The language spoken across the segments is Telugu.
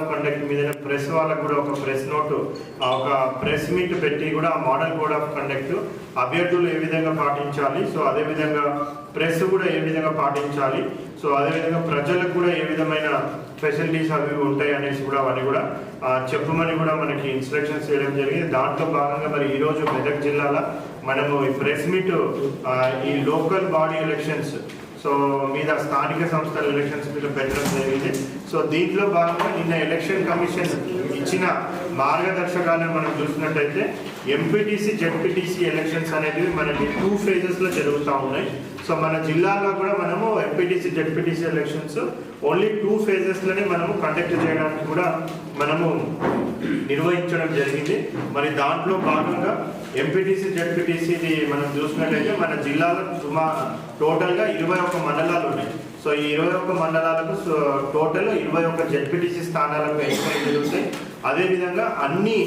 కండక్ట్ మీద ప్రెస్ వాళ్ళకు కూడా ఒక ప్రెస్ నోటు ఒక ప్రెస్ మీట్ పెట్టి కూడా మోడల్ కోడ్ ఆఫ్ కండక్ట్ అభ్యర్థులు ఏ విధంగా పాటించాలి సో అదే విధంగా ప్రెస్ కూడా ఏ విధంగా పాటించాలి సో అదే విధంగా ప్రజలకు కూడా ఏ విధమైన ఫెసిలిటీస్ అవి ఉంటాయి అనేసి కూడా అవన్నీ కూడా చెప్పమని కూడా మనకి ఇన్స్ట్రక్షన్స్ చేయడం జరిగింది. దాంట్లో భాగంగా మరి ఈ రోజు మెదక్ జిల్లాలో మనము ఈ ప్రెస్ మీట్ ఈ లోకల్ బాడీ ఎలక్షన్స్ సో మీద స్థానిక సంస్థల ఎలక్షన్స్ మీద పెట్టడం జరిగింది. సో దీంట్లో భాగంగా నిన్న ఎలక్షన్ కమిషన్ ఇచ్చిన మార్గదర్శకాలను మనం చూసినట్టయితే ఎంపీటీసీ జెడ్పీటీసీ ఎలక్షన్స్ అనేవి మనకి టూ ఫేజెస్లో జరుగుతూ ఉన్నాయి. సో మన జిల్లాలో కూడా మనము MPTC ZPTC elections only two ఫేజెస్లోనే మనము కండక్ట్ చేయడానికి కూడా మనము నిర్వహించడం జరిగింది. మరి దాంట్లో భాగంగా ఎంపీటీసీ జడ్పీటీసీని మనం చూసినట్లయితే మన జిల్లాలో సుమా టోటల్గా ఇరవై ఒక్క మండలాలు ఉన్నాయి. సో ఈ ఇరవై ఒక్క మండలాలకు సో టోటల్ ఇరవై ఒక్క జడ్పీటీసీ స్థానాలకు ఎన్నికలు అదేవిధంగా అన్ని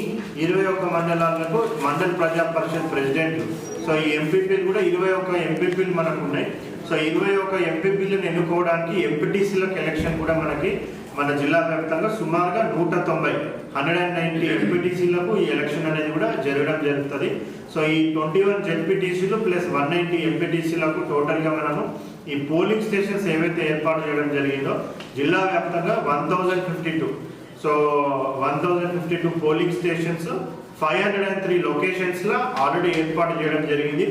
ఇరవై ఒక్క మండలాలకు మండల ప్రజా పరిషత్ ప్రెసిడెంట్. సో ఈ ఎంపీపీలు కూడా ఇరవై ఒక్క ఎంపీపీలు మనకు ఉన్నాయి. సో ఇరవై ఒక్క ఎంపీపీలను ఎన్నుకోవడానికి ఎంపీటీసీలకు ఎలక్షన్ కూడా మనకి మన జిల్లా వ్యాప్తంగా సుమారుగా నూట తొంభై హండ్రెడ్ అండ్ నైన్టీ ఎంపీటీసీలకు ఈ ఎలక్షన్ అనేది కూడా జరగడం జరుగుతుంది. సో ఈ ట్వంటీ వన్ జెడ్పీటీసీలు ప్లస్ వన్ నైన్టీ ఎంపీటీసీలకు టోటల్గా మనము ఈ పోలింగ్ స్టేషన్స్ ఏవైతే ఏర్పాటు చేయడం జరిగిందో జిల్లా వ్యాప్తంగా one thousand fifty two. So one thousand fifty two polling stations five hundred and three లొకేషన్స్లో already ఏర్పాటు చేయడం జరిగింది.